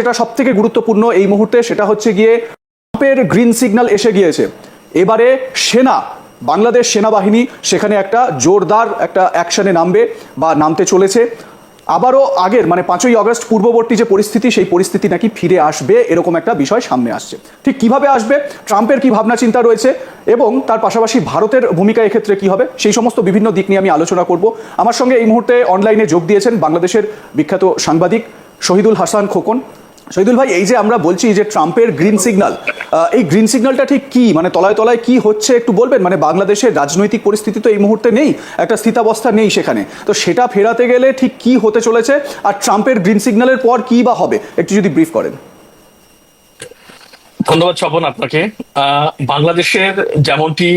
যেটা সব থেকে গুরুত্বপূর্ণ এই মুহূর্তে সেটা হচ্ছে গিয়ে ট্রাম্পের গ্রিন সিগন্যাল এসে গিয়েছে। এবারে সেনা, বাংলাদেশ সেনাবাহিনী সেখানে একটা জোরদার একটা অ্যাকশনে নামবে বা নামতে চলেছে। আবারও আগের মানে পাঁচই অগস্ট পূর্ববর্তী যে পরিস্থিতি, সেই পরিস্থিতি নাকি ফিরে আসবে এরকম একটা বিষয় সামনে আসছে। ঠিক কীভাবে আসবে, ট্রাম্পের কি ভাবনা চিন্তা রয়েছে এবং তার পাশাপাশি ভারতের ভূমিকা এক্ষেত্রে কি হবে, সেই সমস্ত বিভিন্ন দিক নিয়ে আমি আলোচনা করব। আমার সঙ্গে এই মুহূর্তে অনলাইনে যোগ দিয়েছেন বাংলাদেশের বিখ্যাত সাংবাদিক শহীদুল হাসান খোকন। শহীদুল ভাই, এই যে আমরা বলছি যে ট্রাম্পের গ্রিন সিগন্যাল এই গ্রিন সিগন্যালটা ঠিক কি? মানে তলায় তলায় কি হচ্ছে একটু বলবেন? মানে বাংলাদেশের রাজনৈতিক পরিস্থিতি তো এই মুহূর্তে নেই, একটা স্থিতাবস্থা নেই সেখানে। তো সেটা ফেরাতে গেলে ঠিক কি হতে চলেছে? আর ট্রাম্পের গ্রিন সিগন্যালের পর কি বা হবে? একটু যদি ব্রিফ করেন। ধন্যবাদ স্বপন আপনাকে। বাংলাদেশের যেমনটি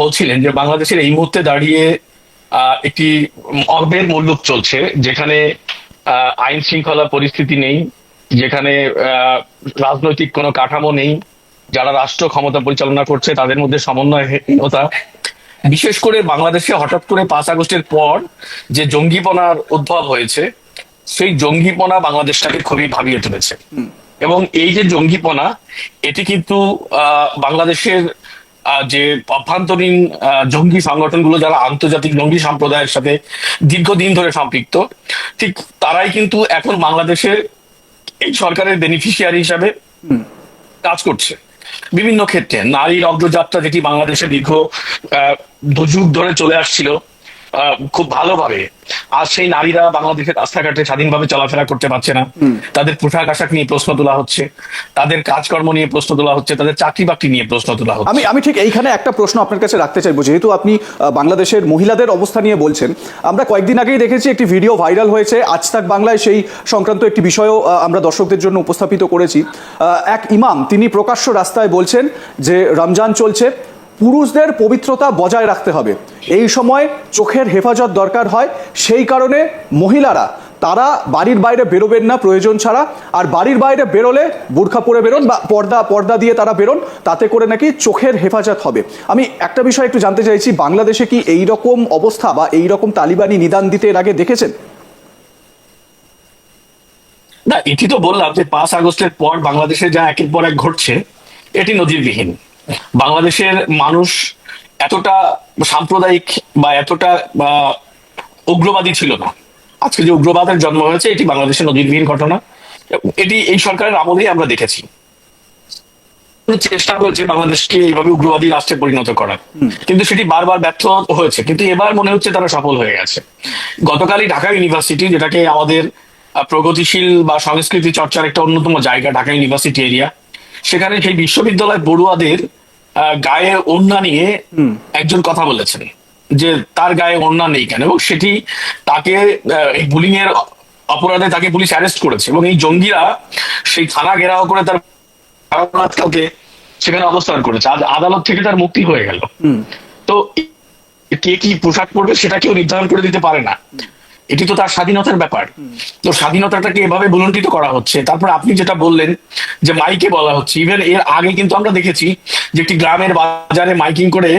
বলছিলেন যে বাংলাদেশের এই মুহূর্তে দাঁড়িয়ে একটি অর্বের মূল্য চলছে, যেখানে আইন শৃঙ্খলা পরিস্থিতি নেই যেখানে আহ, রাজনৈতিক কোনো কাঠামো নেই যারা রাষ্ট্র ক্ষমতা পরিচালনা করছে তাদের মধ্যে সমন্বয়হীনতা। বিশেষ করে বাংলাদেশে হঠাৎ করে পাঁচ আগস্টের পর যে জঙ্গিপনার উদ্ভব হয়েছে সেই জঙ্গিপনা বাংলাদেশটাকে খুবই ভাবিয়ে তুলেছে। এবং এই যে জঙ্গিপনা এটি কিন্তু আহ, বাংলাদেশের আহ, যে অভ্যন্তরীণ আহ, জঙ্গি সংগঠনগুলো যারা আন্তর্জাতিক জঙ্গি সম্প্রদায়ের সাথে দীর্ঘদিন ধরে সম্পৃক্ত ঠিক তারাই কিন্তু এখন বাংলাদেশের এই সরকারের বেনিফিশিয়ারি হিসাবে কাজ করছে। বিভিন্ন ক্ষেত্রে নারীর অগ্রযাত্রা যেটি বাংলাদেশে দীর্ঘ দুযুগ ধরে চলে আসছিল খুব ভালোভাবে। আর সেই নারীরা বাংলাদেশের রাস্তাঘাটে স্বাধীনভাবে চলাফেরা করতে পারছে না। তাদের পোশাক আশাক নিয়ে প্রশ্ন তোলা হচ্ছে। তাদের কাজকর্ম নিয়ে প্রশ্ন তোলা হচ্ছে। তাদের চাকরি বাকরি নিয়ে প্রশ্ন তোলা হচ্ছে। আমি আমি ঠিক এইখানে একটা প্রশ্ন আপনার কাছে রাখতে চাইব। যেহেতু আপনি বাংলাদেশের মহিলাদের অবস্থা নিয়ে বলছেন আমরা কয়েকদিন আগেই দেখেছি একটি ভিডিও ভাইরাল হয়েছে আজ তাক বাংলায়। সেই সংক্রান্ত একটি বিষয়ও আমরা দর্শকদের জন্য উপস্থাপিত করেছি। আহ, এক ইমাম তিনি প্রকাশ্য রাস্তায় বলছেন যে রমজান চলছে পুরুষদের পবিত্রতা বজায় রাখতে হবে। এই সময় চোখের হেফাজত দরকার হয়, সেই কারণে মহিলারা, তারা বাড়ির বাইরে বেরোবেন না প্রয়োজন ছাড়া। আর বাড়ির বাইরে বেরোলে বোরখা পরে বেরোন বা পর্দা পর্দা দিয়ে তারা বেরোন, তাতে করে নাকি চোখের হেফাজত হবে। আমি একটা বিষয় একটু জানতে চাইছি, বাংলাদেশে কি এই রকম অবস্থা বা এই রকম তালিবানি নিদান দিতে এর আগে দেখেছেন? না, এটি তো বললাম যে পাঁচ আগস্টের পর বাংলাদেশে যা একের পর এক ঘটছে, এটি নজিরবিহীন। বাংলাদেশের মানুষ এতটা সাম্প্রদায়িক বা এতটা বা উগ্রবাদী ছিল না। আজকে যে উগ্রবাদের জন্ম হয়েছে এটি বাংলাদেশের নজিরবিহীন ঘটনা। এটি এই সরকারের আমলেই আমরা দেখেছি। চেষ্টা করেছে বাংলাদেশকে এইভাবে উগ্রবাদী রাষ্ট্রে পরিণত করার। কিন্তু সেটি বারবার ব্যর্থ হয়েছে। কিন্তু এবার মনে হচ্ছে তারা সফল হয়ে গেছে। গতকালই ঢাকা ইউনিভার্সিটি যেটাকে আমাদের প্রগতিশীল বা সংস্কৃতি চর্চার একটা অন্যতম জায়গা ঢাকা ইউনিভার্সিটি এরিয়া সেখানে সেই বিশ্ববিদ্যালয় পড়ুয়াদের আহ, গায়ে ওড়না নিয়ে একজন কথা বলেছেন যে তার গায়ে ওড়না নেই কেন? এবং সেটি তাকে এই বুলিং এর অপরাধে তাকে পুলিশ অ্যারেস্ট করেছে। এবং এই জঙ্গিরা সেই থানা ঘেরাও করে তার কালকে সেখানে অবস্থান করেছে। আজ আদালত থেকে তার মুক্তি হয়ে গেল। তো কে কি পোশাক পরবে সেটা কেউ নির্ধারণ করে দিতে পারে না। এটি তো তার স্বাধীনতার ব্যাপার। তো স্বাধীনতাটাকে এভাবে বুলন্টিত করা হচ্ছে। তারপর আপনি যেটা বললেন যে মাইকে বলা হচ্ছে ইভেন এর আগে কিন্তু আমরা দেখেছি যে একটি গ্রামের বাজারে মাইকিং করে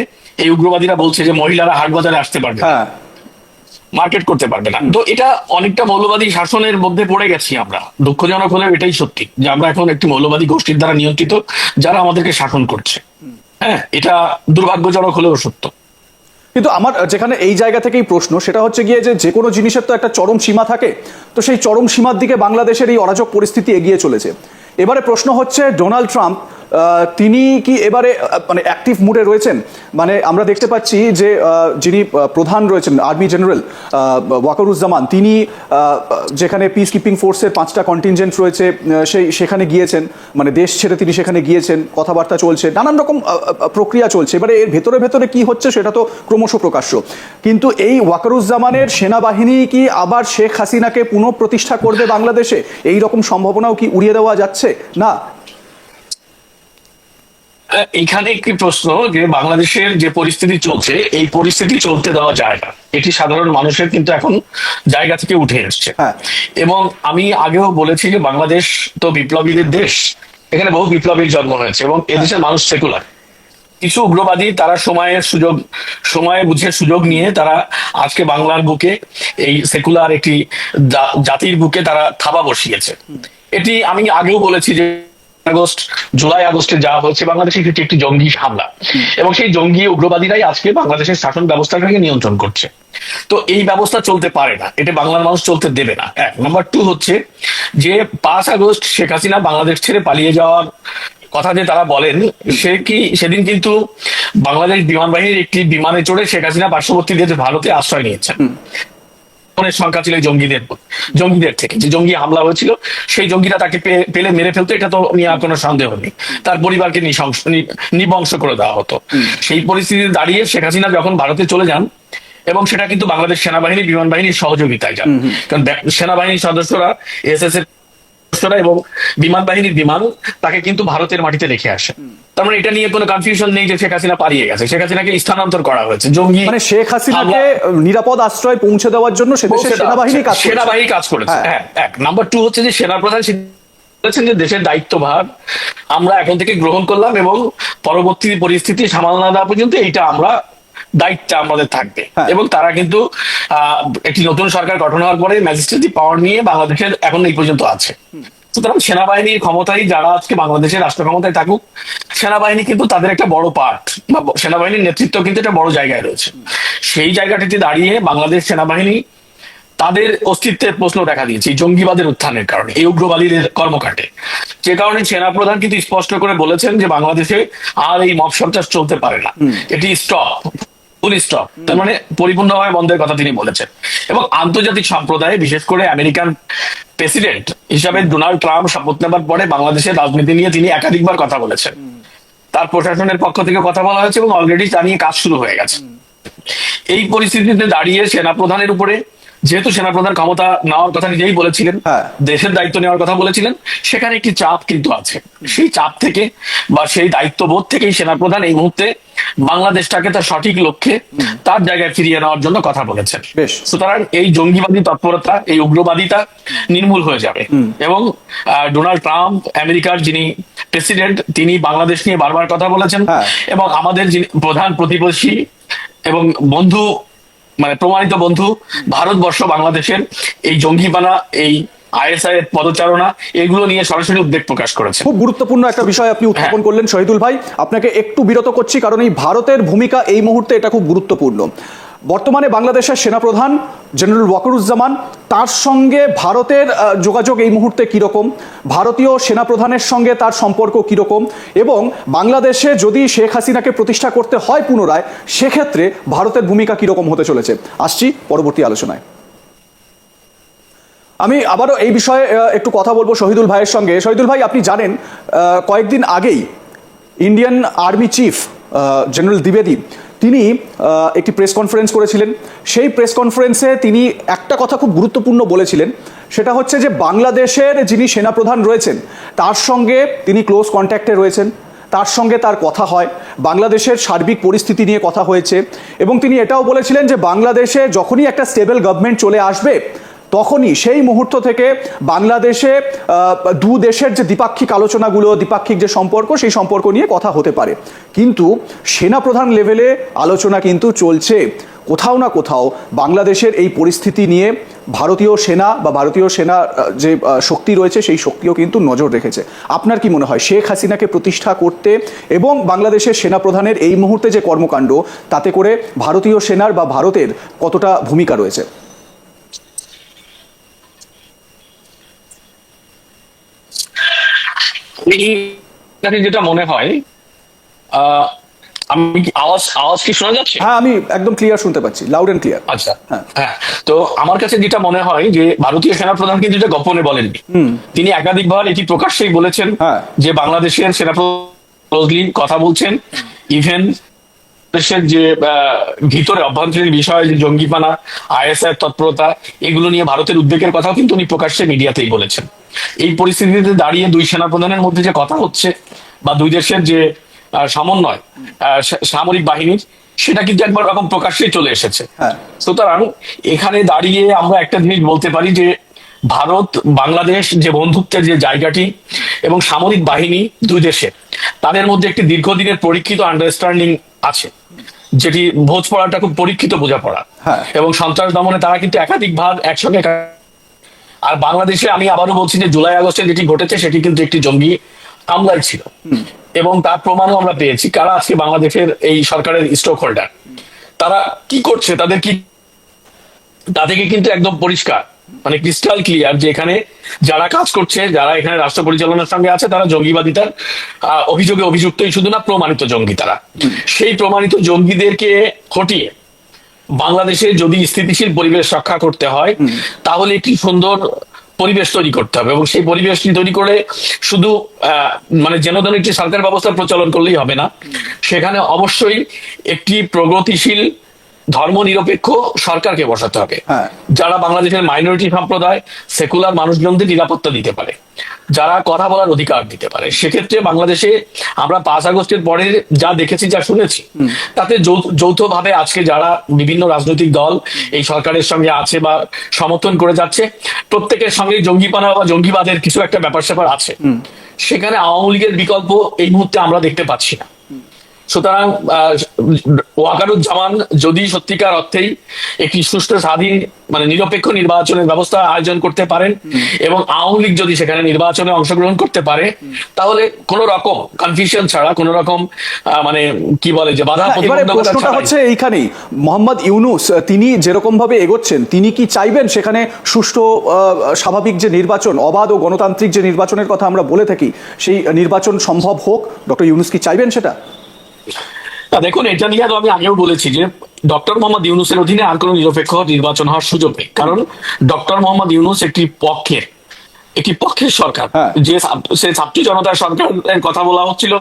এই উগ্রবাদীরা বলছে যে মহিলারা হাট বাজারে আসতে পারবে হ্যাঁ। মার্কেট করতে পারবে না। তো এটা অনেকটা মৌলবাদী শাসনের মধ্যে পড়ে গেছি আমরা। দুঃখজনক হলেও এটাই সত্যি যে আমরা এখন একটি মৌলবাদী গোষ্ঠীর দ্বারা নিয়ন্ত্রিত যারা আমাদেরকে শাসন করছে। হ্যাঁ এটা দুর্ভাগ্যজনক হলেও সত্য। কিন্তু আমার যেখানে এই জায়গা থেকেই প্রশ্ন, সেটা হচ্ছে গিয়ে যে যে কোনো জিনিসের তো একটা চরম সীমা থাকে, তো সেই চরম সীমার দিকে বাংলাদেশের এই অরাজক পরিস্থিতি এগিয়ে চলেছে। এবারে প্রশ্ন হচ্ছে, ডোনাল্ড ট্রাম্প তিনি কি এবারে মানে অ্যাক্টিভ মুডে রয়েছেন? মানে আমরা দেখতে পাচ্ছি যে যিনি প্রধান রয়েছেন আর্মি জেনারেল ওয়াকারুজ্জামান, তিনি যেখানে পিস কিপিং ফোর্সের পাঁচটা কন্টিনজেন্ট রয়েছে সেই, সেখানে গিয়েছেন। মানে দেশ ছেড়ে তিনি সেখানে গিয়েছেন, কথাবার্তা চলছে, নানান রকম প্রক্রিয়া চলছে। এবারে এর ভেতরে ভেতরে কি হচ্ছে সেটা তো ক্রমশ প্রকাশ্য। কিন্তু এই ওয়াকারুজ্জামানের সেনাবাহিনী কি আবার শেখ হাসিনাকে পুনঃপ্রতিষ্ঠা করবে বাংলাদেশে? এই রকম সম্ভাবনাও কি উড়িয়ে দেওয়া যাচ্ছে? না এখানে একটি প্রশ্ন যে বাংলাদেশের যে পরিস্থিতি চলছে এই পরিস্থিতি চলতে দেওয়া যায় না। এটি সাধারণ মানুষের কিন্তু এখন জায়গা থেকে উঠে এসছে। হ্যাঁ। এবং আমি আগেও বলেছি যে বাংলাদেশ তো বিপ্লবীদের দেশ। এখানে বহু বিপ্লবীর জন্ম হয়েছে এবং এদেশের মানুষ সেকুলার। কিছু উগ্রবাদী তারা সময়ের সুযোগ সময় বুঝে সুযোগ নিয়ে তারা আজকে বাংলার বুকে এই সেকুলার একটি জাতির বুকে তারা থাবা বসিয়েছে। এটি আমি আগেও বলেছি যে আগস্ট, জুলাই আগস্টে যা হচ্ছে বাংলাদেশে এটি একটি জঙ্গি হামলা। এবং সেই জঙ্গি উগ্রবাদীরাই আজকে বাংলাদেশের শাসন ব্যবস্থাটাকে নিয়ন্ত্রণ করছে। তো এই ব্যবস্থা চলতে পারে না। এটা বাংলার মানুষ চলতে দেবে না। এক নম্বর টু হচ্ছে যে পাঁচ আগস্ট শেখ হাসিনা বাংলাদেশ ছেড়ে পালিয়ে যাওয়ার কথা যে তারা বলেন, সে কি সেদিন কিন্তু বাংলাদেশ বিমান বাহিনীর একটি বিমানে চড়ে শেখ হাসিনা পার্শ্ববর্তী দেশ ভারতে আশ্রয় নিয়েছেন। অনেক সংখ্যা ছিল জঙ্গিদের জঙ্গিদের থেকে। যে জঙ্গি হামলা হয়েছিল সেই জঙ্গিরা তাকে পেলে মেরে ফেলতো এটা তো নিয়ে আর কোনো সন্দেহ নেই। তার পরিবারকে নিবংশ করে দেওয়া হতো। সেই পরিস্থিতি দাঁড়িয়ে শেখ হাসিনা যখন ভারতে চলে যান এবং সেটা কিন্তু বাংলাদেশ সেনাবাহিনী বিমান বাহিনীর সহযোগিতায় যান। কারণ সেনাবাহিনীর সদস্যরা এস এস এর সদস্যরা এবং বিমান বাহিনীর বিমান তাকে কিন্তু ভারতের মাটিতে রেখে আসে। তার মানে এটা নিয়ে কোনো কনফিউশন নেই যে শেখ হাসিনা পালিয়ে গেছে। শেখ হাসিনাকে স্থানান্তর করা হয়েছে। জঙ্গি মানে শেখ হাসিনাকে নিরাপদ আশ্রয় পৌঁছে দেওয়ার জন্য সে দেশের সেনাবাহিনী কাজ করছে। সেনাবাহিনী কাজ করেছে। হ্যাঁ। হ্যাঁ এক। নাম্বার টু হচ্ছে যে সেনাপ্রধান বলেছেন যে দেশের দায়িত্বভার আমরা এখন থেকে গ্রহণ করলাম এবং পরবর্তী পরিস্থিতি সামাল না দেওয়া পর্যন্ত এইটা আমরা দায়িত্ব আমাদের থাকবে। হ্যাঁ। এবং তারা কিন্তু আহ, একটি নতুন সরকার গঠন হওয়ার পরে ম্যাজিস্ট্রেটি পাওয়ার নিয়ে বাংলাদেশের এখন এই পর্যন্ত আছে। সুতরাং সেনাবাহিনীর ক্ষমতায় যারা আজকে বাংলাদেশের রাষ্ট্র ক্ষমতায় থাকুক সেনাবাহিনী কিন্তু তাদের একটা বড় পার্ট বা সেনাবাহিনীর নেতৃত্ব কিন্তু একটা বড় জায়গায় রয়েছে। সেই জায়গাটিতে দাঁড়িয়ে বাংলাদেশ সেনাবাহিনী তাদের অস্তিত্বের প্রশ্ন দেখা দিয়েছে এই জঙ্গিবাদের উত্থানের কারণে এই উগ্রবাদীদের কর্মকাণ্ডে। যে কারণে সেনাপ্রধান কিন্তু স্পষ্ট করে বলেছেন যে বাংলাদেশে আর এই মব সন্ত্রাস চলতে পারে না। এটি স্টপ স্টপ তার মানে পরিপূর্ণভাবে বন্ধের কথা তিনি বলেছেন। এবং আন্তর্জাতিক সম্প্রদায়ে, বিশেষ করে আমেরিকান প্রেসিডেন্ট হিসাবে ডোনাল্ড ট্রাম্প শপথ নেবার পরে বাংলাদেশের রাজনীতি নিয়ে তিনি একাধিকবার কথা বলেছেন। তার প্রশাসনের পক্ষ থেকে কথা বলা হয়েছে এবং অলরেডি তা নিয়ে কাজ শুরু হয়ে গেছে। এই পরিস্থিতিতে দাঁড়িয়ে সেনা প্রধানের উপরে যেহেতু সেনাপ্রধান ক্ষমতা নেওয়ার কথা নিজেই বলেছিলেন হ্যাঁ। দেশের দায়িত্ব নেওয়ার কথা বলেছিলেন সেখানে একটি চাপ কিন্তু আছে সেই চাপ থেকে বা সেই দায়িত্ববোধ থেকেই সেনাপ্রধান এই মুহূর্তে বাংলাদেশটাকে তার সঠিক লক্ষ্যে তার জায়গায় ফিরিয়ে নেওয়ার জন্য কথা বলেছেন। সুতরাং এই জঙ্গিবাদী তৎপরতা এই উগ্রবাদিতা নির্মূল হয়ে যাবে এবং ডোনাল্ড ট্রাম্প আমেরিকার যিনি প্রেসিডেন্ট তিনি বাংলাদেশ নিয়ে বারবার কথা বলেছেন হ্যাঁ। এবং আমাদের যিনি প্রধান প্রতিবেশী এবং বন্ধু মানে প্রমাণিত বন্ধু ভারতবর্ষ বাংলাদেশের এই জঙ্গিবানা এই আইএসআই এর পদচারণা এগুলো নিয়ে সরাসরি উদ্বেগ প্রকাশ করেছে। খুব গুরুত্বপূর্ণ একটা বিষয় আপনি উত্থাপন হ্যাঁ। করলেন শহীদুল ভাই। আপনাকে একটু বিরত করছি কারণ এই ভারতের ভূমিকা এই মুহূর্তে এটা খুব গুরুত্বপূর্ণ। বর্তমানে বাংলাদেশের সেনাপ্রধান জেনারেল ওয়াকরুজ্জামান, তার সঙ্গে ভারতের যোগাযোগ এই মুহূর্তে কীরকম? ভারতীয় সেনাপ্রধানের সঙ্গে তার সম্পর্ক কীরকম? এবং বাংলাদেশে যদি শেখ হাসিনাকে প্রতিষ্ঠা করতে হয় পুনরায়, সেক্ষেত্রে ভারতের ভূমিকা কীরকম হতে চলেছে? আসছি পরবর্তী আলোচনায়। আমি আবারও এই বিষয়ে একটু কথা বলব শহীদুল ভাইয়ের সঙ্গে। শহীদুল ভাই, আপনি জানেন কয়েকদিন আগেই ইন্ডিয়ান আর্মি চিফ জেনারেল দ্বিবেদী তিনি একটি প্রেস কনফারেন্স করেছিলেন। সেই প্রেস কনফারেন্সে তিনি একটা কথা খুব গুরুত্বপূর্ণ বলেছিলেন। সেটা হচ্ছে যে, বাংলাদেশের যিনি সেনাপ্রধান রয়েছেন, তার সঙ্গে তিনি ক্লোজ কন্ট্যাক্টে রয়েছেন। তার সঙ্গে তার কথা হয়। বাংলাদেশের সার্বিক পরিস্থিতি নিয়ে কথা হয়েছে। এবং তিনি এটাও বলেছিলেন যে, বাংলাদেশে যখনই একটা স্টেবল গভর্নমেন্ট চলে আসবে তখনই সেই মুহূর্ত থেকে বাংলাদেশে দু দেশের যে দ্বিপাক্ষিক আলোচনাগুলো, দ্বিপাক্ষিক যে সম্পর্ক, সেই সম্পর্ক নিয়ে কথা হতে পারে। কিন্তু সেনাপ্রধান লেভেলে আলোচনা কিন্তু চলছে। কোথাও না কোথাও বাংলাদেশের এই পরিস্থিতি নিয়ে ভারতীয় সেনা বা ভারতীয় সেনা যে শক্তি রয়েছে, সেই শক্তিও কিন্তু নজর রেখেছে। আপনার কি মনে হয়, শেখ হাসিনাকে প্রতিষ্ঠা করতে এবং বাংলাদেশের সেনাপ্রধানের এই মুহূর্তে যে কর্মকাণ্ড, তাতে করে ভারতীয় সেনার বা ভারতের কতটা ভূমিকা রয়েছে আমি কাছে যেটা মনে হয় আমি আওয়াজ আওয়াজ কি শোনা যাচ্ছে হ্যাঁ আমি একদম ক্লিয়ার শুনতে পাচ্ছি লাউড এন্ড ক্লিয়ার আচ্ছা হ্যাঁ। হ্যাঁ তো আমার কাছে যেটা মনে হয় যে ভারতীয় সেনাপ্রধান কিন্তু এটা গোপনে বলেননি তিনি একাধিকবার এটি প্রকাশ্যেই বলেছেন হ্যাঁ। যে বাংলাদেশের সেনাপ্রধান কথা বলছেন ইভেন দেশের যে ভিতরে অভ্যন্তরীণ বিষয় যে জঙ্গিপানা আইএসআই তৎপরতা এগুলো নিয়ে ভারতের উদ্বেগের কথাও কিন্তু উনি প্রকাশ্যে মিডিয়াতেই বলেছেন। এই পরিস্থিতিতে দাঁড়িয়ে দুই সেনাপ্রধানের মধ্যে যে কথা হচ্ছে বা দুই দেশের যে সমন্বয় সামরিক বাহিনীর সেটা কিন্তু একবার রকম প্রকাশ্যেই চলে এসেছে। হ্যাঁ। সুতরাং এখানে দাঁড়িয়ে আমরা একটা জিনিস বলতে পারি যে ভারত বাংলাদেশ যে বন্ধুত্বের যে জায়গাটি এবং সামরিক বাহিনী দুই দেশে তাদের মধ্যে একটি দীর্ঘদিনের পরীক্ষিত আন্ডারস্ট্যান্ডিং আছে। যেটি ভোজ পড়াটা খুব পরীক্ষিত বোঝাপড়া। হ্যাঁ। এবং সন্ত্রাস দমনে তারা কিন্তু একাধিকবার একসঙ্গে কা- আর বাংলাদেশে আমি আবারও বলছি যে জুলাই আগস্টে যেটি ঘটেছে সেটি কিন্তু একটি জঙ্গি হামলাই ছিল। এবং তার প্রমাণও আমরা পেয়েছি কারা আজকে বাংলাদেশের এই সরকারের স্টক হোল্ডার তারা কি করছে? তাদের কি তা থেকে কিন্তু একদম পরিষ্কার। মানে ক্রিস্টাল ক্লিয়ার যে এখানে যারা কাজ করছে যারা এখানে রাষ্ট্র পরিচালনার সঙ্গে আছে তারা জঙ্গিবাদিতার অভিযোগে অভিযুক্তই শুধু না প্রমাণিত জঙ্গি তারা। সেই প্রমাণিত জঙ্গিদেরকে হটিয়ে বাংলাদেশে যদি স্থিতিশীল পরিবেশ রক্ষা করতে হয় তাহলে একটি সুন্দর পরিবেশ তৈরি করতে হবে এবং সেই পরিবেশটি তৈরি করে শুধু আহ, মানে জেনদন একটি সরকার ব্যবস্থা প্রচলন করলেই হবে না। সেখানে অবশ্যই একটি প্রগতিশীল ধর্মনিরপেক্ষ সরকারকে বসাতে হবে। হ্যাঁ। যারা বাংলাদেশের মাইনরিটি সম্প্রদায় সেকুলার মানুষজনদের নিরাপত্তা দিতে পারে। যারা কথা বলার অধিকার দিতে পারে। সেক্ষেত্রে বাংলাদেশে আমরা পাঁচ আগস্টের পরে যা দেখেছি যা শুনেছি তাতে যৌথভাবে আজকে যারা বিভিন্ন রাজনৈতিক দল এই সরকারের সঙ্গে আছে বা সমর্থন করে যাচ্ছে প্রত্যেকের সঙ্গে জঙ্গিপানা বা জঙ্গিবাদের কিছু একটা ব্যাপার স্যাপার আছে সেখানে আওয়ামী লীগের বিকল্প এই মুহূর্তে আমরা দেখতে পাচ্ছি না। সুতরাং ওয়াকারুজ্জামান যদি সত্যিকার অর্থেই একটি সুষ্ঠু স্বাধীন মানে নিরপেক্ষ নির্বাচনের ব্যবস্থা আয়োজন করতে পারেন এবং আওয়ামী লীগ যদি সেখানে নির্বাচনে অংশগ্রহণ করতে পারে তাহলে কোন রকম কনফিউশন ছাড়া কোন রকম মানে কি বলে যে বাধা প্রশ্নটা হচ্ছে এইখানেই। মোহাম্মদ ইউনুস তিনি যেরকম ভাবে এগোচ্ছেন তিনি কি চাইবেন সেখানে সুষ্ঠু আহ, স্বাভাবিক যে নির্বাচন অবাধ ও গণতান্ত্রিক যে নির্বাচনের কথা আমরা বলে থাকি সেই নির্বাচন সম্ভব হোক? ডক্টর ইউনুস কি চাইবেন সেটা? দেখুন এটা নিয়ে তো আমি আগেও বলেছি যে ডক্টর মোহাম্মদ ইউনুসের অধীনে আর কোনো নিরপেক্ষ নির্বাচন হওয়ার সুযোগ নেই। কারণ ডক্টর মোহাম্মদ ইউনুস একটি পক্ষের একটি পক্ষের সরকার। হ্যাঁ। যে সেই ছাত্র জনতার সরকারের কথা বলা হচ্ছিল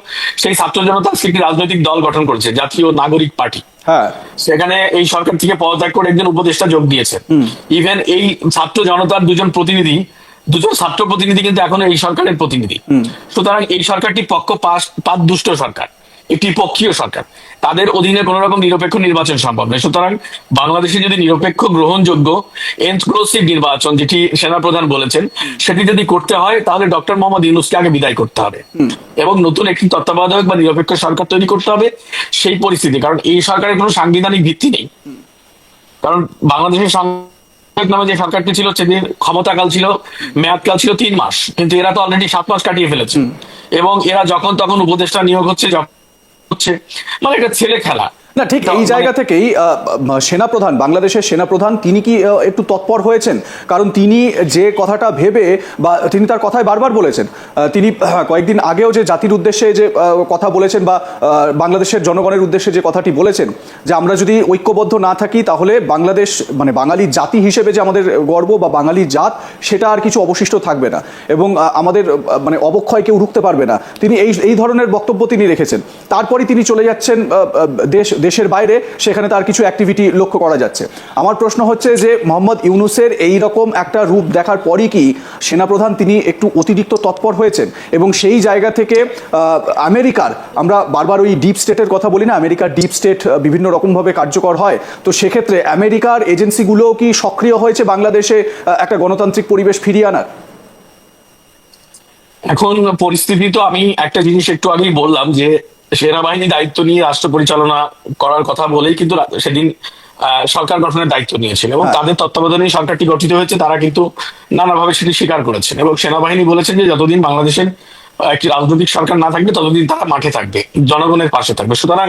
সেই ছাত্র জনতা একটি রাজনৈতিক দল গঠন করেছে জাতীয় নাগরিক পার্টি। হ্যাঁ। সেখানে এই সরকার থেকে পদত্যাগ করে একজন উপদেষ্টা যোগ দিয়েছে। ইভেন এই ছাত্র জনতার দুজন প্রতিনিধি দুজন ছাত্র প্রতিনিধি কিন্তু এখন এই সরকারের প্রতিনিধি। সুতরাং এই সরকারটি পক্ষ পাশ পাত দুষ্ট সরকার। একটি পক্ষীয় সরকার। তাদের অধীনে কোন রকম নিরপেক্ষ নির্বাচন সম্ভব নয়। সুতরাং বাংলাদেশে যদি নিরপেক্ষ গ্রহণযোগ্য এনক্লোসিভ নির্বাচন যেটি সেনাপ্রধান বলেছেন সেটি যদি করতে হয় তাহলে ডক্টর মোহাম্মদ ইউনুসকে আগে বিদায় করতে হবে। এবং নতুন একটি তত্ত্বাবধায়ক বা নিরপেক্ষ সরকার তৈরি করতে হবে সেই পরিস্থিতি। কারণ এই সরকারের কোনো সাংবিধানিক ভিত্তি নেই। কারণ বাংলাদেশের নামে যে সরকারটি ছিল সেদিন ক্ষমতাকাল ছিল মেয়াদকাল ছিল তিন মাস। কিন্তু এরা তো অলরেডি সাত মাস কাটিয়ে ফেলেছে। এবং এরা যখন তখন উপদেষ্টা নিয়োগ হচ্ছে যখন হচ্ছে মানে একটা ছেলে খেলা। না ঠিক এই মানে- জায়গা থেকেই সেনাপ্রধান বাংলাদেশের সেনাপ্রধান তিনি কি একটু তৎপর হয়েছেন? কারণ তিনি যে কথাটা ভেবে বা তিনি তার কথায় বারবার বলেছেন। তিনি কয়েকদিন আগেও যে জাতির উদ্দেশ্যে যে কথা বলেছেন বা বাংলাদেশের জনগণের উদ্দেশ্যে যে কথাটি বলেছেন যে আমরা যদি ঐক্যবদ্ধ না থাকি তাহলে বাংলাদেশ মানে বাঙালি জাতি হিসেবে যে আমাদের গর্ব বা বাঙালি জাত সেটা আর কিছু অবশিষ্ট থাকবে না। এবং আমাদের মানে অবক্ষয় কেউ রুখতে পারবে না। তিনি এই এই ধরনের বক্তব্য তিনি রেখেছেন। তারপরে তিনি চলে যাচ্ছেন দেশ দেশের বাইরে, সেখানে তার কিছু অ্যাক্টিভিটি লক্ষ্য করা যাচ্ছে। আমার প্রশ্ন হচ্ছে যে, মোহাম্মদ ইউনুসের এই রকম একটা রূপ দেখার পরই কি সেনাপ্রধান তিনি একটু অতিরিক্ত তৎপর হয়েছেন? এবং সেই জায়গা থেকে আমেরিকার, আমরা বারবার ওই ডিপ স্টেটের কথা বলি না, আমেরিকার ডিপ স্টেট বিভিন্ন রকমভাবে কার্যকর হয়। তো সেক্ষেত্রে আমেরিকার এজেন্সিগুলোও কি সক্রিয় হয়েছে বাংলাদেশে একটা গণতান্ত্রিক পরিবেশ ফিরিয়ে আনার? এখন পরিস্থিতি তো আমি একটা জিনিস একটু আগেই বললাম যে সেনাবাহিনী দায়িত্ব নিয়ে রাষ্ট্র পরিচালনা করার কথা বলেই কিন্তু সেদিন সরকার গঠনের দায়িত্ব নিয়েছেন এবং হ্যাঁ। তাদের তত্ত্বাবধানে সরকারটি গঠিত হয়েছে তারা কিন্তু নানাভাবে সেটি স্বীকার করেছেন এবং সেনাবাহিনী বলেছেন যে যতদিন বাংলাদেশের একটি রাজনৈতিক সরকার না থাকবে ততদিন তারা মাঠে থাকবে জনগণের পাশে থাকবে। সুতরাং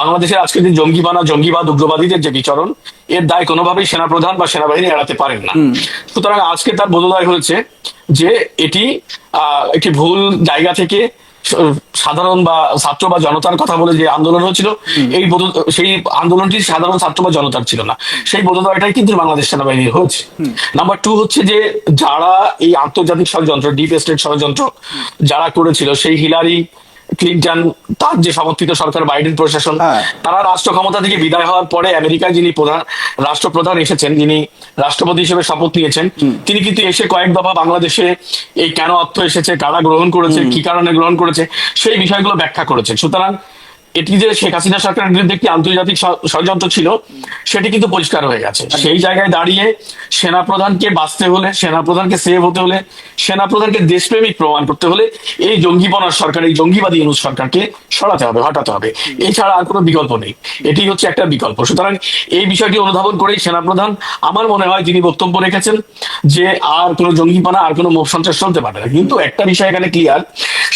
বাংলাদেশের আজকে যে জঙ্গিবানা জঙ্গিবাদ উগ্রবাদীদের যে বিচরণ এর দায় কোনোভাবেই সেনাপ্রধান বা সেনাবাহিনী এড়াতে পারেন না। সুতরাং আজকে তার বোধোদয় হয়েছে যে এটি আহ, একটি ভুল জায়গা থেকে সাধারণ বা ছাত্র বা জনতার কথা বলে যে আন্দোলন হয়েছিল এই সেই আন্দোলনটি সাধারণ ছাত্র বা জনতার ছিল না। সেই বোধদয়টাই কিন্তু বাংলাদেশ সেনাবাহিনীর হয়েছে। নাম্বার টু হচ্ছে যে যারা এই আন্তর্জাতিক ষড়যন্ত্র ডিপ স্টেট ষড়যন্ত্র যারা করেছিল সেই হিলারি ক্লিন্টন তার যে সমর্থিত সরকার বাইডেন প্রশাসন হ্যাঁ। তারা রাষ্ট্র ক্ষমতা থেকে বিদায় হওয়ার পরে আমেরিকায় যিনি প্রধান রাষ্ট্রপ্রধান এসেছেন যিনি রাষ্ট্রপতি হিসেবে শপথ নিয়েছেন তিনি কিন্তু এসে কয়েক দফা বাংলাদেশে এই কেন অর্থ এসেছে কারা গ্রহণ করেছে কি কারণে গ্রহণ করেছে সেই বিষয়গুলো ব্যাখ্যা করেছেন। সুতরাং এটি যে শেখ হাসিনা সরকারের বিরুদ্ধে একটি আন্তর্জাতিক ষড়যন্ত্র ছিল সেটি কিন্তু পরিষ্কার হয়ে গেছে। সেই জায়গায় দাঁড়িয়ে সেনাপ্রধানকে বাঁচতে হলে সেনাপ্রধানকে সেভ হতে হলে সেনাপ্রধানকে দেশপ্রেমিক প্রমাণ করতে হলে এই জঙ্গিপনার সরকার এই জঙ্গিবাদী ইউনুস সরকারকে সরাতে হবে হটাতে হবে। এছাড়া আর কোনো বিকল্প নেই। এটি হচ্ছে একটা বিকল্প। সুতরাং এই বিষয়টি অনুধাবন করেই সেনাপ্রধান আমার মনে হয় তিনি বক্তব্য রেখেছেন যে আর কোনো জঙ্গিপনা আর কোনো মোট সন্ত্রাস চলতে পারে না। কিন্তু একটা বিষয় এখানে ক্লিয়ার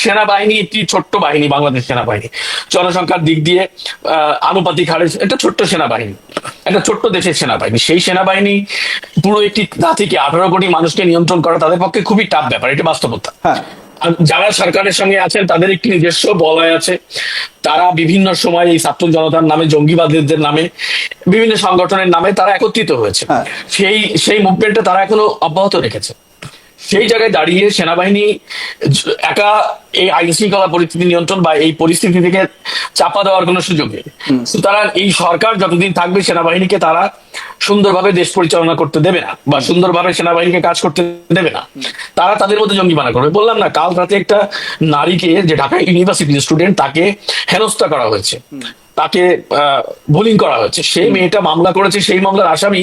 সেনাবাহিনী একটি ছোট্ট বাহিনী বাংলাদেশ সেনাবাহিনী। জনসংখ্যার দিক দিয়ে আনুপাতিক হারে একটা ছোট্ট সেনাবাহিনী একটা ছোট্ট দেশের সেনাবাহিনী। সেই সেনাবাহিনী পুরো একটি তা থেকে আঠারো কোটি মানুষকে নিয়ন্ত্রণ করা তাদের পক্ষে খুবই টাফ ব্যাপার এটা বাস্তবতা। হ্যাঁ। যারা সরকারের সঙ্গে আছেন তাদের একটি নিজস্ব বলয় আছে। তারা বিভিন্ন সময় এই ছাত্র জনতার নামে জঙ্গিবাদীদের নামে বিভিন্ন সংগঠনের নামে তারা একত্রিত হয়েছে। হ্যাঁ। সেই সেই মুভমেন্টটা তারা এখনও অব্যাহত রেখেছে। সেই জায়গায় দাঁড়িয়ে সেনাবাহিনী একা এই আইন শৃঙ্খলা পরিস্থিতি নিয়ন্ত্রণ বা এই পরিস্থিতি থেকে চাপা দেওয়ার কোনো সুযোগ নেই। সুতরাং এই সরকার যতদিন থাকবে সেনাবাহিনীকে তারা সুন্দরভাবে দেশ পরিচালনা করতে দেবে না বা সুন্দরভাবে সেনাবাহিনীকে কাজ করতে দেবে না। তারা তাদের মধ্যে জঙ্গি বানা করবে। বললাম না কাল রাতে একটা নারীকে যে ঢাকা ইউনিভার্সিটির স্টুডেন্ট তাকে হেনস্থা করা হয়েছে। তাকে বুলিং করা হয়েছে সেই মেয়েটা মামলা করেছে সেই মামলার আসামি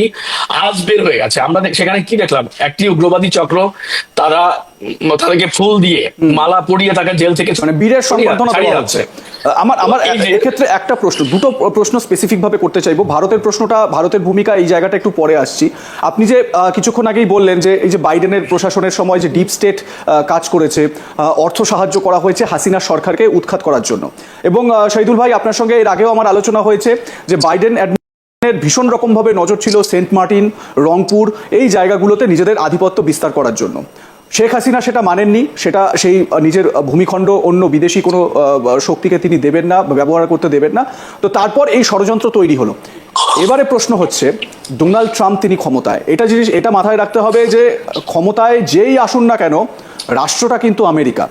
আজ বের হয়ে গেছে। আমরা সেখানে কি দেখলাম? একটি উগ্রবাদী চক্র তারা তাদেরকে ফুল দিয়ে মালা পরিয়ে তাকে জেল থেকে মানে বীরের সম্বর্ধনা দেওয়া। হচ্ছে। আমার আমার এক্ষেত্রে একটা প্রশ্ন দুটো প্রশ্ন স্পেসিফিক ভাবে করতে চাইব। ভারতের প্রশ্নটা ভারতের ভূমিকা এই জায়গাটা একটু পরে আসছি। আপনি যে কিছুক্ষণ আগেই বললেন যে এই যে বাইডেনের প্রশাসনের সময় যে ডিপ স্টেট কাজ করেছে অর্থ সাহায্য করা হয়েছে হাসিনা সরকারকে উৎখাত করার জন্য। এবং শহীদুল ভাই আপনার সঙ্গে এর আগেও আমার আলোচনা হয়েছে যে বাইডেন ভীষণ রকমভাবে নজর ছিল সেন্ট মার্টিন, রংপুর, এই জায়গাগুলোতে নিজেদের আধিপত্য বিস্তার করার জন্য। শেখ হাসিনা সেটা মানেননি, সেটা সেই নিজের ভূমিখণ্ড অন্য বিদেশি কোনো শক্তিকে তিনি দেবেন না ব্যবহার করতে দেবেন না। তো তারপর এই ষড়যন্ত্র তৈরি হলো। এবারে প্রশ্ন হচ্ছে, ডোনাল্ড ট্রাম্প তিনি ক্ষমতায়? এটা জিনিস, এটা মাথায় রাখতে হবে যে, ক্ষমতায় যেই আসুন না কেন, রাষ্ট্রটা কিন্তু আমেরিকা।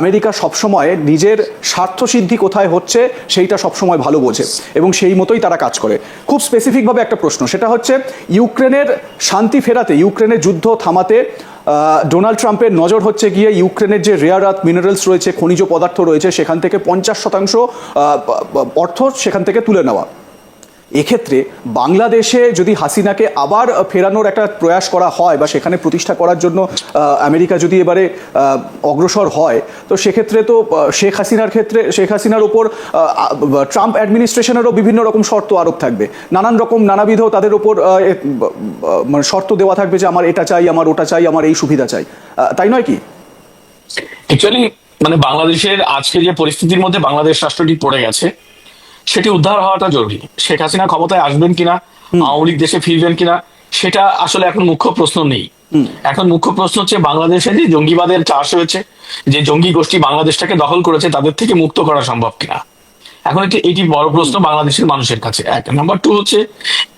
আমেরিকা সবসময় নিজের স্বার্থসিদ্ধি কোথায় হচ্ছে সেইটা সবসময় ভালো বোঝে এবং সেই মতোই তারা কাজ করে। খুব স্পেসিফিকভাবে একটা প্রশ্ন, সেটা হচ্ছে ইউক্রেনের শান্তি ফেরাতে, ইউক্রেনের যুদ্ধ থামাতে ডোনাল্ড ট্রাম্পের নজর হচ্ছে গিয়ে ইউক্রেনের যে রেয়ার আর্থ মিনারেলস রয়েছে, খনিজ পদার্থ রয়েছে, সেখান থেকে পঞ্চাশ শতাংশ অর্থ সেখান থেকে তুলে নেওয়া। এক্ষেত্রে বাংলাদেশে যদি হাসিনাকে আবার ফেরানোর একটা প্রয়াস করা হয় বা সেখানে প্রতিষ্ঠা করার জন্য আমেরিকা যদি এবারে অগ্রসর হয়, তো সেক্ষেত্রে তো শেখ হাসিনার ক্ষেত্রে, শেখ হাসিনার ওপর ট্রাম্প অ্যাডমিনিস্ট্রেশনেরও বিভিন্ন রকম শর্ত আরোপ থাকবে। নানান রকম, নানাবিধ তাদের ওপর মানে শর্ত দেওয়া থাকবে যে আমার এটা চাই, আমার ওটা চাই, আমার এই সুবিধা চাই। তাই নয় কি? মানে বাংলাদেশের আজকে যে পরিস্থিতির মধ্যে বাংলাদেশ রাষ্ট্রটি পড়ে গেছে সেটি উদ্ধার হওয়াটা জরুরি। শেখ হাসিনা ক্ষমতায় আসবেন কিনা আওয়ামী লীগ দেশে ফিরবেন কিনা সেটা আসলে এখন মুখ্য প্রশ্ন নেই। এখন মুখ্য প্রশ্ন হচ্ছে বাংলাদেশে যে জঙ্গিবাদের চাষ হয়েছে যে জঙ্গি গোষ্ঠী বাংলাদেশটাকে দখল করেছে তাদের থেকে মুক্ত করা সম্ভব কিনা? এখন এটি এটি বড় প্রশ্ন বাংলাদেশের মানুষের কাছে। এক। নাম্বার টু হচ্ছে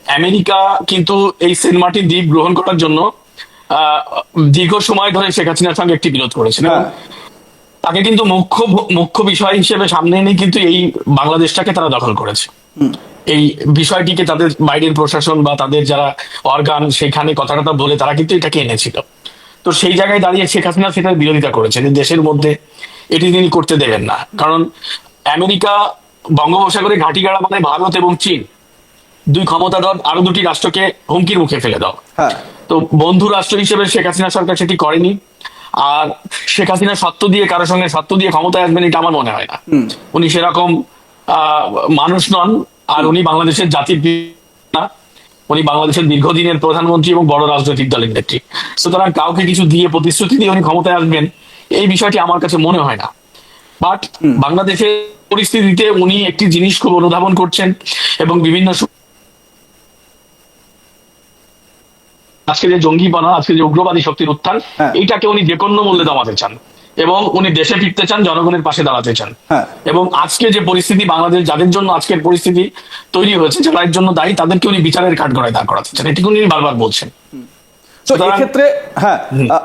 আমেরিকা কিন্তু এই সেন্ট মার্টিন দ্বীপ গ্রহণ করার জন্য আহ, দীর্ঘ সময় ধরে শেখ হাসিনার সঙ্গে একটি বিরোধ করেছে। না? হ্যাঁ। তাকে কিন্তু মুখ্য মুখ্য বিষয় হিসেবে সামনে এনে কিন্তু এই বাংলাদেশটাকে তারা দখল করেছে। এই বিষয়টিকে তাদের বাইরের প্রশাসন বা তাদের যারা অর্গান সেখানে কথা টথা বলে তারা কিন্তু এটাকে এনেছিল। তো সেই জায়গায় দাঁড়িয়ে শেখ হাসিনা সেটার বিরোধিতা করেছেন। দেশের মধ্যে এটি তিনি করতে দেবেন না। কারণ আমেরিকা বঙ্গোপসাগরে ঘাঁটি গাড়া মানে ভারত এবং চীন। দুই ক্ষমতাধর আরও দুটি রাষ্ট্রকে হুমকির মুখে ফেলে দাও। হ্যাঁ। তো বন্ধু রাষ্ট্র হিসেবে শেখ হাসিনা সরকার সেটি করেনি। আর শেখ হাসিনা সত্য দিয়ে কারোর সঙ্গে সত্য দিয়ে ক্ষমতায় আসবেন এটা আমার মনে হয় না। উনি সেরকম মানুষ নন আর উনি বাংলাদেশের জাতির না উনি বাংলাদেশের দীর্ঘদিনের প্রধানমন্ত্রী এবং বড় রাজনৈতিক দলের নেত্রী। সুতরাং কাউকে কিছু দিয়ে প্রতিশ্রুতি দিয়ে উনি ক্ষমতায় আসবেন এই বিষয়টি আমার কাছে মনে হয় না। বাট বাংলাদেশের পরিস্থিতিতে উনি একটি জিনিস খুব অনুধাবন করছেন এবং বিভিন্ন আজকে যে জঙ্গিপনা আজকে যে উগ্রবাদী শক্তির উত্থান হ্যাঁ। এইটাকে উনি যে কোনো মূল্যে দমাতে চান। এবং উনি দেশে ফিরতে চান জনগণের পাশে দাঁড়াতে চান। হ্যাঁ। এবং আজকে যে পরিস্থিতি বাংলাদেশ যাদের জন্য আজকের পরিস্থিতি তৈরি হয়েছে যারা এর জন্য দায়ী তাদেরকে উনি বিচারের কাঠগড়ায় দাঁড় করাতে চান। এটুকু উনি বারবার বলছেন। তো এক্ষেত্রে হ্যাঁ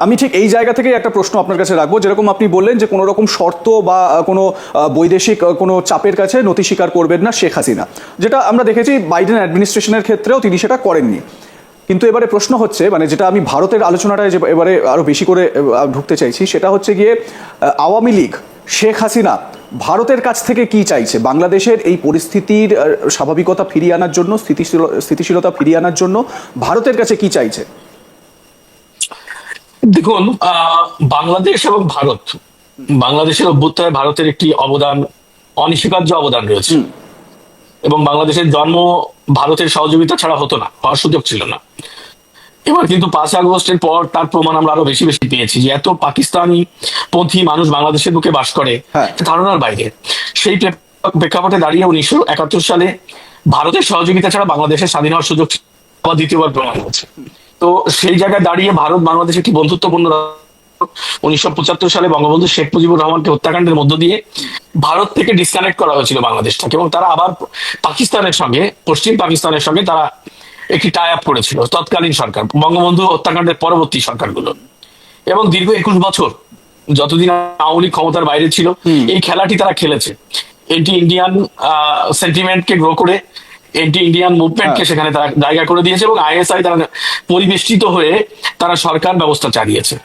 আমি ঠিক এই জায়গা থেকে একটা প্রশ্ন আপনার কাছে রাখব। যেরকম আপনি বললেন যে কোনো রকম শর্ত বা কোনো বৈদেশিক কোনো চাপের কাছে নথি স্বীকার করবেন না শেখ হাসিনা। যেটা আমরা দেখেছি বাইডেন অ্যাডমিনিস্ট্রেশনের ক্ষেত্রেও তিনি সেটা করেননি। কিন্তু এবারে প্রশ্ন হচ্ছে মানে যেটা আমি ভারতের আলোচনাটায় যে এবারে আরও বেশি করে ঢুকতে চাইছি সেটা হচ্ছে গিয়ে আওয়ামী লীগ শেখ হাসিনা ভারতের কাছ থেকে কি চাইছে? বাংলাদেশের এই পরিস্থিতির স্বাভাবিকতা ফিরিয়ে আনার জন্য স্থিতিশীল স্থিতিশীলতা ফিরিয়ে আনার জন্য ভারতের কাছে কি চাইছে? দেখুন বাংলাদেশ এবং ভারত বাংলাদেশের অভ্যুত্থানে ভারতের একটি অবদান অনস্বীকার্য অবদান রয়েছে। এবং বাংলাদেশের জন্ম ভারতের সহযোগিতা ছাড়া হতো না হওয়ার সুযোগ ছিল না। এবার কিন্তু পাঁচ আগস্টের পর তার প্রমাণ আমরা আরও বেশি বেশি পেয়েছি যে এত পাকিস্তানি পন্থী মানুষ বাংলাদেশের বুকে বাস করে হ্যাঁ। ধারণার বাইরে। সেই প্রেক্ষাপটে দাঁড়িয়ে উনিশশো একাত্তর সালে ভারতের সহযোগিতা ছাড়া বাংলাদেশের স্বাধীন হওয়ার সুযোগ দ্বিতীয়বার প্রমাণ হচ্ছে তো সেই জায়গায় দাঁড়িয়ে ভারত বাংলাদেশ একটি বন্ধুত্বপূর্ণ উনিশশো পঁচাত্তর সালে বঙ্গবন্ধু শেখ মুজিবুর রহমানকে হত্যাকাণ্ডের মধ্য দিয়ে ভারত থেকে ডিসকানেক্ট করা হয়েছিল বাংলাদেশটাকে এবং তারা আবার পাকিস্তানের সঙ্গে পশ্চিম পাকিস্তানের সঙ্গে তারা একটি টাই আপ করেছিল তৎকালীন সরকার বঙ্গবন্ধু হত্যাকাণ্ডের পরবর্তী সরকারগুলো। এবং দীর্ঘ একুশ বছর যতদিন আওয়ামী লীগ ক্ষমতার বাইরে ছিল এই খেলাটি তারা খেলেছে। এন্টি ইন্ডিয়ান সেন্টিমেন্টকে গ্রো করে এন্টি ইন্ডিয়ান মুভমেন্টকে সেখানে তারা জায়গা করে দিয়েছে এবং আইএসআই তারা পরিবেষ্টিত হয়ে তারা সরকার ব্যবস্থা চালিয়েছে।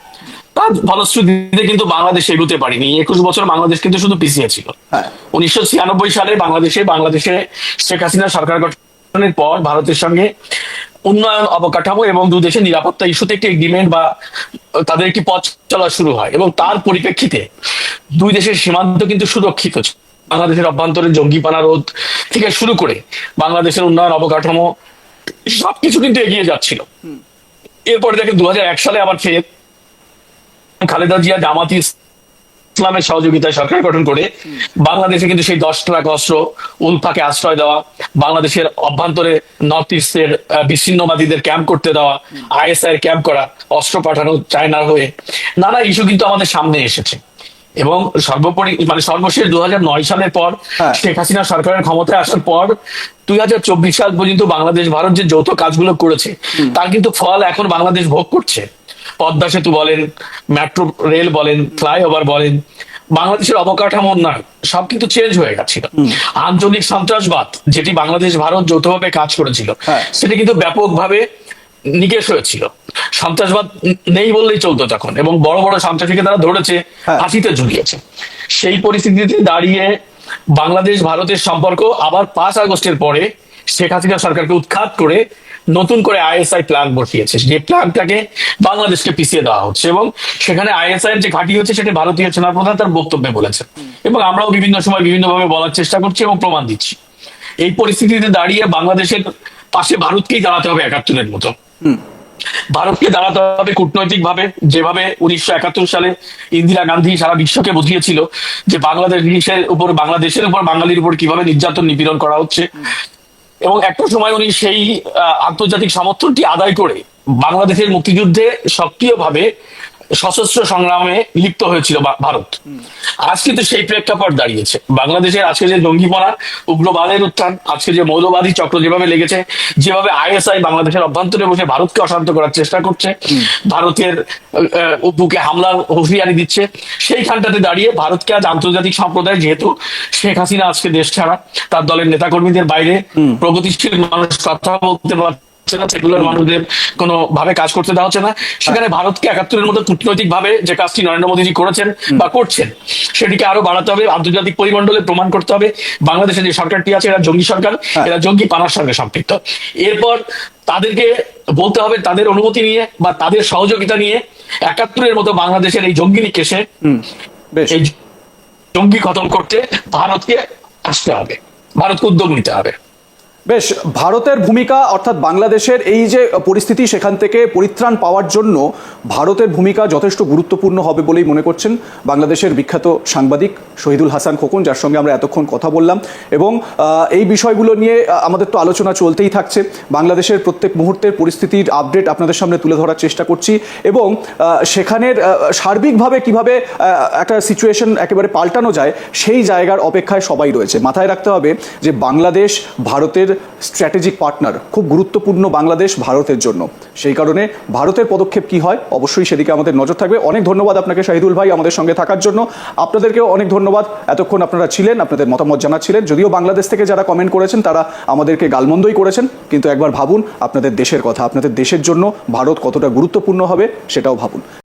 তার ফলশ্রুতিতে কিন্তু বাংলাদেশ এগুতে পারেনি একুশ বছর বাংলাদেশ কিন্তু শুধু পিছিয়ে ছিল হ্যাঁ। উনিশশো ছিয়ানব্বই সালে বাংলাদেশে বাংলাদেশে শেখ হাসিনা সরকার গঠনের পর ভারতের সঙ্গে উন্নয়ন অবকাঠামো এবং দু দেশের নিরাপত্তা ইস্যুতে একটি এগ্রিমেন্ট বা তাদের একটি পথ চলা শুরু হয় এবং তার পরিপ্রেক্ষিতে দুই দেশের সীমান্ত কিন্তু সুরক্ষিত ছিল। বাংলাদেশের অভ্যন্তরে জঙ্গিপানা রোধ থেকে শুরু করে বাংলাদেশের উন্নয়ন অবকাঠামো সবকিছু কিন্তু এগিয়ে যাচ্ছিল এরপরে দেখেন দু সালে আবার ফের খালেদা জিয়া জামাতি ইসলামের সহযোগিতায় সরকার গঠন করে বাংলাদেশে কিন্তু সেই দশ ট্রাক অস্ত্র উলফাকে আশ্রয় দেওয়া বাংলাদেশের অভ্যন্তরে নর্থ ইস্টের বিচ্ছিন্নবাদীদের ক্যাম্প করতে দেওয়া আইএসআই এর ক্যাম্প করা অস্ত্র পাঠানো চায়নার হয়ে নানা ইস্যু কিন্তু আমাদের সামনে এসেছে। এবং সর্বোপরি মানে সর্বশেষ দু নয় সালের পর হ্যাঁ। শেখ হাসিনা সরকারের ক্ষমতায় আসার পর দুই হাজার চব্বিশ সাল পর্যন্ত বাংলাদেশ ভারত যে যৌথ কাজগুলো করেছে তার কিন্তু ফল এখন বাংলাদেশ ভোগ করছে। পদ্মা সেতু বলেন মেট্রো রেল বলেন ফ্লাইওভার বলেন বাংলাদেশের অবকাঠামো উন্নয়ন সব কিন্তু চেঞ্জ হয়ে গেছিল। আঞ্চলিক সন্ত্রাসবাদ যেটি বাংলাদেশ ভারত যৌথভাবে কাজ করেছিল হ্যাঁ। সেটি কিন্তু ব্যাপকভাবে নিকেশ হয়েছিল। সন্ত্রাসবাদ নেই বললেই চলতো তখন এবং বড় বড় সন্ত্রাসীকে তারা ধরেছে হাসিতে ঝুলিয়েছে। সেই পরিস্থিতিতে দাঁড়িয়ে বাংলাদেশ ভারতের সম্পর্ক আবার পাঁচ আগস্টের পরে শেখ হাসিনা সরকারকে উৎখাত করে নতুন করে আইএসআই প্ল্যান বসিয়েছে। যে প্ল্যানটাকে বাংলাদেশকে পিছিয়ে দেওয়া হচ্ছে এবং সেখানে আইএসআই এর যে ঘাঁটি হচ্ছে সেটা ভারতীয় সেনাপ্রধান তার বক্তব্যে বলেছেন। এবং আমরাও বিভিন্ন সময় বিভিন্ন ভাবে বলার চেষ্টা করছি এবং প্রমাণ দিচ্ছি। এই পরিস্থিতিতে দাঁড়িয়ে বাংলাদেশের পাশে ভারতকেই দাঁড়াতে হবে একাত্তরের মতো। ভারতকে দাঁড়াতে হবে কূটনৈতিক ভাবে যেভাবে উনিশশো একাত্তর সালে ইন্দিরা গান্ধী সারা বিশ্বকে বুঝিয়েছিল যে বাংলাদেশের উপর বাংলাদেশের উপর বাঙালির উপর কীভাবে নির্যাতন নিপীড়ন করা হচ্ছে এবং একটা সময় উনি সেই আন্তর্জাতিক সমর্থনটি আদায় করে বাংলাদেশের মুক্তিযুদ্ধে সক্রিয়ভাবে সশস্ত্র সংগ্রামে লিপ্ত হয়েছিল ভারত। আজ কিন্তু সেই প্রেক্ষাপট দাঁড়িয়েছে। বাংলাদেশের আজকে যে জঙ্গিপনা উগ্রবাদের উত্থান আজকে যে মৌলবাদী চক্র যেভাবে লেগেছে যেভাবে আইএসআই বাংলাদেশের অভ্যন্তরে বসে ভারতকে অশান্ত করার চেষ্টা করছে ভারতের বুকে হামলার হুঁশিয়ারি দিচ্ছে সেইখানটাতে দাঁড়িয়ে ভারতকে আজ আন্তর্জাতিক সম্প্রদায় যেহেতু শেখ হাসিনা আজকে দেশ ছাড়া তার দলের নেতাকর্মীদের বাইরে প্রগতিশীল মানুষ কথা বলতে পারছে না সেগুলোর মানুষদের কোনো ভাবে কাজ করতে দেওয়া হচ্ছে না। সেখানে ভারতকে একাত্তরের মতো কূটনৈতিক ভাবে যে কাজটি নরেন্দ্র মোদীজি করেছেন বা করছেন সেটিকে আরও বাড়াতে হবে আন্তর্জাতিক পরিমণ্ডলে প্রমাণ করতে হবে। বাংলাদেশের যে সরকারটি আছে এরা জঙ্গি সরকার হ্যাঁ। এরা জঙ্গি পানার সঙ্গে সম্পৃক্ত। এরপর তাদেরকে বলতে হবে তাদের অনুমতি নিয়ে বা তাদের সহযোগিতা নিয়ে একাত্তরের মতো বাংলাদেশের এই জঙ্গি হুম এই জঙ্গি খতম করতে ভারতকে আসতে হবে ভারতকে উদ্যোগ নিতে হবে। বেশ, ভারতের ভূমিকা, অর্থাৎ বাংলাদেশের এই যে পরিস্থিতি সেখান থেকে পরিত্রাণ পাওয়ার জন্য ভারতের ভূমিকা যথেষ্ট গুরুত্বপূর্ণ হবে বলেই মনে করছেন বাংলাদেশের বিখ্যাত সাংবাদিক শহীদুল হাসান খোকন, যার সঙ্গে আমরা এতক্ষণ কথা বললাম। এবং এই বিষয়গুলো নিয়ে আমাদের তো আলোচনা চলতেই থাকছে। বাংলাদেশের প্রত্যেক মুহূর্তের পরিস্থিতির আপডেট আপনাদের সামনে তুলে ধরার চেষ্টা করছি। এবং সেখানের সার্বিকভাবে কীভাবে একটা সিচুয়েশন একেবারে পাল্টানো যায়, সেই জায়গার অপেক্ষায় সবাই রয়েছে। মাথায় রাখতে হবে যে বাংলাদেশ ভারতের স্ট্র্যাটেজিক পার্টনার, খুব গুরুত্বপূর্ণ বাংলাদেশ ভারতের জন্য। সেই কারণে ভারতের পদক্ষেপ কি হয়? অবশ্যই সেদিকে আমাদের নজর থাকবে। অনেক ধন্যবাদ আপনাকে শাহিদুল ভাই আমাদের সঙ্গে থাকার জন্য। আপনাদেরকেও অনেক ধন্যবাদ। এতক্ষণ আপনারা ছিলেন, আপনাদের মতামত জানাচ্ছিলেন। যদিও বাংলাদেশ থেকে যারা কমেন্ট করেছেন, তারা আমাদেরকে গালমন্দই করেছেন। কিন্তু একবার ভাবুন, আপনাদের দেশের কথা, আপনাদের দেশের জন্য ভারত কতটা গুরুত্বপূর্ণ হবে, সেটাও ভাবুন।